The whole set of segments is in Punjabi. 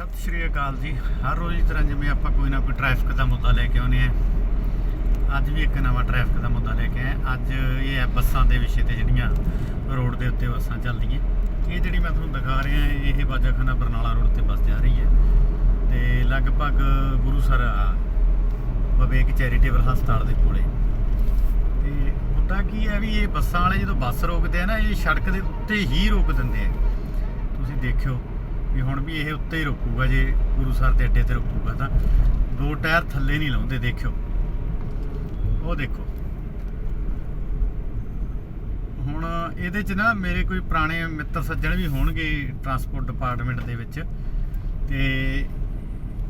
ਸਤਿ ਸ਼੍ਰੀ ਅਕਾਲ ਜੀ। ਹਰ ਰੋਜ਼ ਦੀ ਤਰ੍ਹਾਂ ਜਿਵੇਂ ਆਪਾਂ ਕੋਈ ਨਾ ਕੋਈ ਟ੍ਰੈਫਿਕ ਦਾ ਮੁੱਦਾ ਲੈ ਕੇ ਆਉਂਦੇ ਆ ਅੱਜ ਵੀ ਇੱਕ ਨਵਾਂ ਟ੍ਰੈਫਿਕ ਦਾ ਮੁੱਦਾ ਲੈ ਕੇ ਆਏ ਅੱਜ ਇਹ ਹੈ ਬੱਸਾਂ ਦੇ ਵਿਸ਼ੇ ਤੇ ਜਿਹੜੀਆਂ ਰੋਡ ਦੇ ਉੱਤੇ ਬੱਸਾਂ ਚੱਲਦੀਆਂ। ਇਹ ਜਿਹੜੀ ਮੈਂ ਤੁਹਾਨੂੰ ਦਿਖਾ ਰਿਹਾ, ਇਹ ਬਾਜਾਖਾਨਾ ਬਰਨਾਲਾ ਰੋਡ ਤੇ ਬੱਸ ਜਾ ਰਹੀ ਹੈ। ਤੇ ਲਗਭਗ ਗੁਰੂਸਰ ਬਵੇਕ ਚੈਰੀਟੇਬਲ ਹਸਪਤਾਲ ਦੇ ਕੋਲੇ। ਤੇ ਮੁੱਦਾ ਕੀ ਹੈ ਵੀ ਇਹ ਬੱਸਾਂ ਵਾਲੇ ਜਦੋਂ ਬੱਸ ਰੋਕਦੇ ਆ ਨਾ, ਇਹ ਸੜਕ ਦੇ ਉੱਤੇ ਹੀ ਰੋਕ ਦਿੰਦੇ ਆ। ਤੁਸੀਂ ਦੇਖਿਓ ਵੀ ਹੁਣ ਵੀ ਇਹ ਉੱਤੇ ਹੀ ਰੁਕੂਗਾ, ਜੇ ਗੁਰੂ ਸਰ ਦੇ ਅੱਡੇ ਤੇ ਰੁਕੂਗਾ ਤਾਂ। ਦੋ ਟਾਇਰ ਥੱਲੇ ਨਹੀਂ ਲਾਉਂਦੇ, ਦੇਖਿਓ। ਉਹ ਦੇਖੋ। ਹੁਣ ਇਹਦੇ 'ਚ ਨਾ ਮੇਰੇ ਕੋਈ ਪੁਰਾਣੇ ਮਿੱਤਰ ਸੱਜਣ ਵੀ ਹੋਣਗੇ ਟਰਾਂਸਪੋਰਟ ਡਿਪਾਰਟਮੈਂਟ ਦੇ ਵਿੱਚ। ਤੇ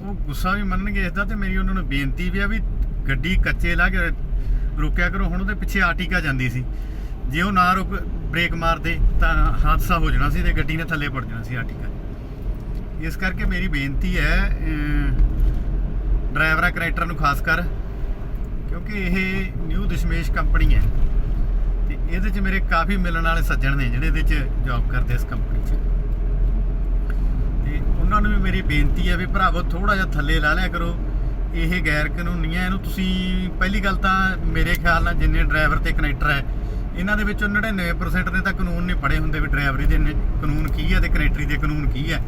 ਉਹ ਗੁੱਸਾ ਵੀ ਮੰਨਣਗੇ ਇਸ ਦਾ ਤੇ ਮੇਰੀ ਉਹਨਾਂ ਨੂੰ ਬੇਨਤੀ ਵੀ ਆ ਵੀ ਗੱਡੀ ਕੱਚੇ ਲਾ ਕੇ ਰੁਕਿਆ ਕਰੋ। ਹੁਣ ਉਹਦੇ ਪਿੱਛੇ ਆਰਟੀਕਾ ਜਾਂਦੀ ਸੀ। ਜੇ ਉਹ ਨਾ ਰੁਕ, ਬ੍ਰੇਕ ਮਾਰਦੇ ਤਾਂ ਹਾਦਸਾ ਹੋ ਜਾਣਾ ਸੀ ਤੇ ਗੱਡੀ ਨੇ ਥੱਲੇ ਪੜ ਜਾਣਾ ਸੀ ਆਰਟੀਕਾ। ਇਸ ਕਰਕੇ ਮੇਰੀ ਬੇਨਤੀ ਹੈ ਡਰਾਈਵਰਾਂ ਕਨੈਕਟਰ ਨੂੰ ਖਾਸ ਕਰ, ਕਿਉਂਕਿ ਇਹ ਨਿਊ ਦਸ਼ਮੇਸ਼ ਕੰਪਨੀ ਹੈ ਤੇ ਇਹਦੇ 'ਚ ਮੇਰੇ ਕਾਫੀ ਮਿਲਣ ਵਾਲੇ ਸੱਜਣ ਨੇ ਜਿਹੜੇ ਇਹਦੇ 'ਚ ਜੌਬ ਕਰਦੇ ਇਸ ਕੰਪਨੀ 'ਚ। ਤੇ ਉਹਨਾਂ ਨੂੰ ਵੀ ਮੇਰੀ ਬੇਨਤੀ ਹੈ ਵੀ ਭਰਾਵੋ ਥੋੜਾ ਜਿਹਾ ਥੱਲੇ ਲਾ ਲਿਆ ਕਰੋ। ਇਹ ਗੈਰ ਕਾਨੂੰਨੀ ਹੈ ਇਹਨੂੰ ਤੁਸੀਂ ਪਹਿਲੀ ਗੱਲ ਤਾਂ ਮੇਰੇ ਖਿਆਲ ਨਾਲ ਜਿੰਨੇ ਡਰਾਈਵਰ ਤੇ ਕਨੈਕਟਰ ਹੈ ਇਹਨਾਂ ਦੇ ਵਿੱਚੋਂ 99% ਨੇ ਤਾਂ ਕਾਨੂੰਨ ਨਹੀਂ ਪੜ੍ਹੇ ਹੁੰਦੇ ਵੀ ਡਰਾਈਵਰੀ ਦੇ ਕਾਨੂੰਨ ਕੀ ਹੈ ਤੇ ਕਨੈਕਟਰੀ ਦੇ ਕਾਨੂੰਨ ਕੀ ਹੈ?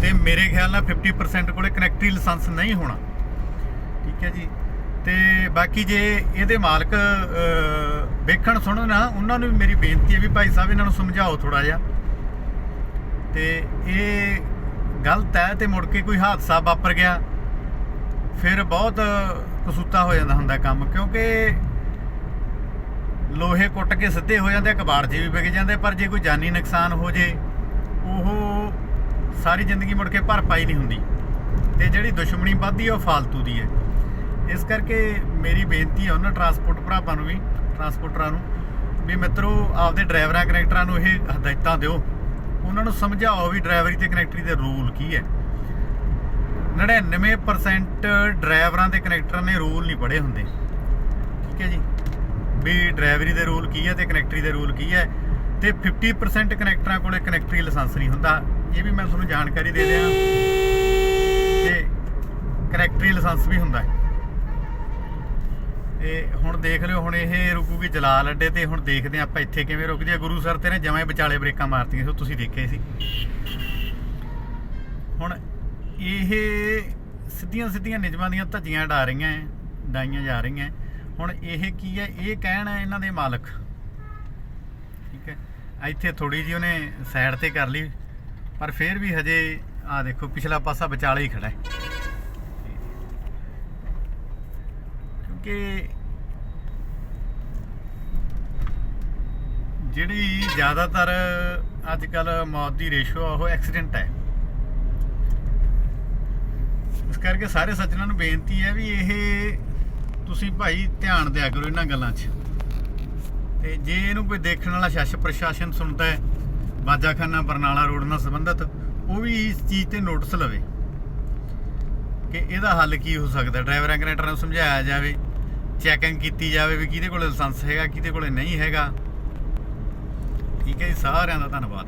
ਤੇ ਮੇਰੇ ਖਿਆਲ ਨਾਲ 50% ਕੋਲੇ ਕਨੈਕਟਰੀ ਲਾਇਸੈਂਸ ਨਹੀਂ ਹੋਣਾ। ਠੀਕ ਹੈ ਜੀ? ਤੇ ਬਾਕੀ ਜੇ ਇਹਦੇ ਮਾਲਕ ਵੇਖਣ ਸੁਣਨ ਉਹਨਾਂ ਨੂੰ ਵੀ ਮੇਰੀ ਬੇਨਤੀ ਹੈ ਵੀ ਭਾਈ ਸਾਹਿਬ, ਇਹਨਾਂ ਨੂੰ ਸਮਝਾਓ ਥੋੜਾ ਜਿਹਾ। ਤੇ ਇਹ ਗਲਤ ਹੈ ਤੇ ਮੁੜ ਕੇ ਕੋਈ ਹਾਦਸਾ ਵਾਪਰ ਗਿਆ, ਫਿਰ ਬਹੁਤ ਕਸੂਤਾ ਹੋ ਜਾਂਦਾ ਹੁੰਦਾ ਕੰਮ, ਕਿਉਂਕਿ ਲੋਹੇ ਕੁੱਟ ਕੇ ਸਿੱਧੇ ਹੋ ਜਾਂਦੇ ਆ, ਕਬਾੜ 'ਚ ਵੀ ਵਿਕ ਜਾਂਦੇ ਪਰ ਜੇ ਕੋਈ ਜਾਨੀ ਨੁਕਸਾਨ ਹੋ ਜੇ ਉਹ ਸਾਰੀ ਜ਼ਿੰਦਗੀ ਮੁੜ ਕੇ ਭਰਪਾਈ ਨਹੀਂ ਹੁੰਦੀ। ਤੇ ਜਿਹੜੀ ਦੁਸ਼ਮਣੀ ਵੱਧਦੀ ਆ ਉਹ ਫਾਲਤੂ ਦੀ ਹੈ। ਇਸ ਕਰਕੇ ਮੇਰੀ ਬੇਨਤੀ ਹੈ ਉਹਨਾਂ ਟਰਾਂਸਪੋਰਟ ਭਰਾਵਾਂ ਨੂੰ ਵੀ ਟਰਾਂਸਪੋਰਟਰਾਂ ਨੂੰ ਵੀ ਮਿੱਤਰੋ ਆਪਦੇ ਡਰਾਈਵਰਾਂ ਕਨੈਕਟਰਾਂ ਨੂੰ ਇਹ ਹਦਾਇਤਾਂ ਦਿਓ। ਉਹਨਾਂ ਨੂੰ ਸਮਝਾਓ ਵੀ ਡਰਾਈਵਰੀ ਤੇ ਕਨੈਕਟਰੀ ਦੇ ਰੂਲ ਕੀ ਹੈ। 99% ਡਰਾਈਵਰਾਂ ਤੇ ਕਨੈਕਟਰਾਂ ਨੇ ਰੂਲ ਨਹੀਂ ਪੜ੍ਹੇ ਹੁੰਦੇ। ਠੀਕ ਹੈ ਜੀ? ਵੀ ਡਰਾਈਵਰੀ ਦੇ ਰੂਲ ਕੀ ਹੈ ਤੇ ਕਨੈਕਟਰੀ ਦੇ ਰੂਲ ਕੀ ਹੈ ਤੇ 50% ਕਨੈਕਟਰਾਂ ਕੋਲੇ ਕਨੈਕਟਰੀ ਲਾਇਸੈਂਸ ਨਹੀਂ ਹੁੰਦਾ। ਇਹ ਵੀ ਮੈਂ ਤੁਹਾਨੂੰ ਜਾਣਕਾਰੀ ਦੇ ਦਿਆਂ ਤੇ ਕਨੈਕਟਰੀ ਲਾਇਸੈਂਸ ਵੀ ਹੁੰਦਾ ਹੈ। ਤੇ ਹੁਣ ਦੇਖ ਲਿਓ, ਹੁਣ ਇਹ ਰੁਕੂਗੀ ਜਲਾਲ ਅੱਡੇ ਤੇ, ਹੁਣ ਦੇਖਦੇ ਹਾਂ ਆਪਾਂ ਇੱਥੇ ਕਿਵੇਂ ਰੁਕਦੀ ਹੈ। ਗੁਰੂ ਸਰ ਤੇ ਨੇ ਜਮਾਂ ਵਿਚਾਲੇ ਬ੍ਰੇਕਾਂ ਮਾਰਤੀਆਂ ਸੀ, ਉਹ ਤੁਸੀਂ ਦੇਖੇ ਸੀ। ਹੁਣ ਇਹ ਸਿੱਧੀਆਂ ਸਿੱਧੀਆਂ ਨਿਯਮਾਂ ਦੀਆਂ ਧੱਜੀਆਂ ਡਾ ਰਹੀਆਂ ਐ ਡਾਈਆਂ ਜਾ ਰਹੀਆਂ ਹੁਣ ਇਹ ਕੀ ਹੈ? ਇਹ ਕਹਿਣ ਹੈ ਇਹਨਾਂ ਦੇ ਮਾਲਕ। ਠੀਕ ਹੈ? ਇੱਥੇ ਥੋੜੀ ਜਿਹੀ ਉਹਨੇ ਸਾਈਡ ਤੇ ਕਰ ਲਈ, ਪਰ ਫਿਰ ਵੀ ਹਜੇ ਆ ਦੇਖੋ, ਪਿਛਲਾ ਪਾਸਾ ਵਿਚਾਲੇ ਹੀ ਖੜਾ ਹੈ। ਕਿਉਂਕਿ ਜਿਹੜੀ ਜ਼ਿਆਦਾਤਰ ਅੱਜ ਕੱਲ ਮੌਤ ਦੀ ਰੇਸ਼ੋ ਆ, ਉਹ ਐਕਸੀਡੈਂਟ ਹੈ। ਇਸ ਕਰਕੇ ਸਾਰੇ ਸੱਜਣਾਂ ਨੂੰ ਬੇਨਤੀ ਹੈ ਵੀ ਇਹ ਤੁਸੀਂ ਭਾਈ ਧਿਆਨ ਦਿਆ ਕਰੋ ਇਹਨਾਂ ਗੱਲਾਂ 'ਚ। ਤੇ ਜੇ ਇਹਨੂੰ ਕੋਈ ਦੇਖਣ ਵਾਲਾ ਸ਼ਾਸਨ ਪ੍ਰਸ਼ਾਸਨ ਸੁਣਦਾ ਹੈ, ਬਾਜਾਖਾਨਾ, ਬਰਨਾਲਾ ਰੋਡ ਨਾਲ ਸੰਬੰਧਿਤ, ਉਹ ਵੀ ਇਸ ਚੀਜ਼ ਤੇ ਨੋਟਿਸ ਲਵੇ ਕਿ ਇਹਦਾ ਹੱਲ ਕੀ ਹੋ ਸਕਦਾ। ਡਰਾਈਵਰਾਂ ਕਨੈਕਟਰਾਂ ਨੂੰ ਸਮਝਾਇਆ ਜਾਵੇ ਚੈਕਿੰਗ ਕੀਤੀ ਜਾਵੇ ਵੀ ਕਿਹਦੇ ਕੋਲ ਲਾਇਸੈਂਸ ਹੈਗਾ, ਕਿਹਦੇ ਕੋਲ ਨਹੀਂ ਹੈਗਾ। ਠੀਕ ਹੈ ਜੀ, ਸਾਰਿਆਂ ਦਾ ਧੰਨਵਾਦ।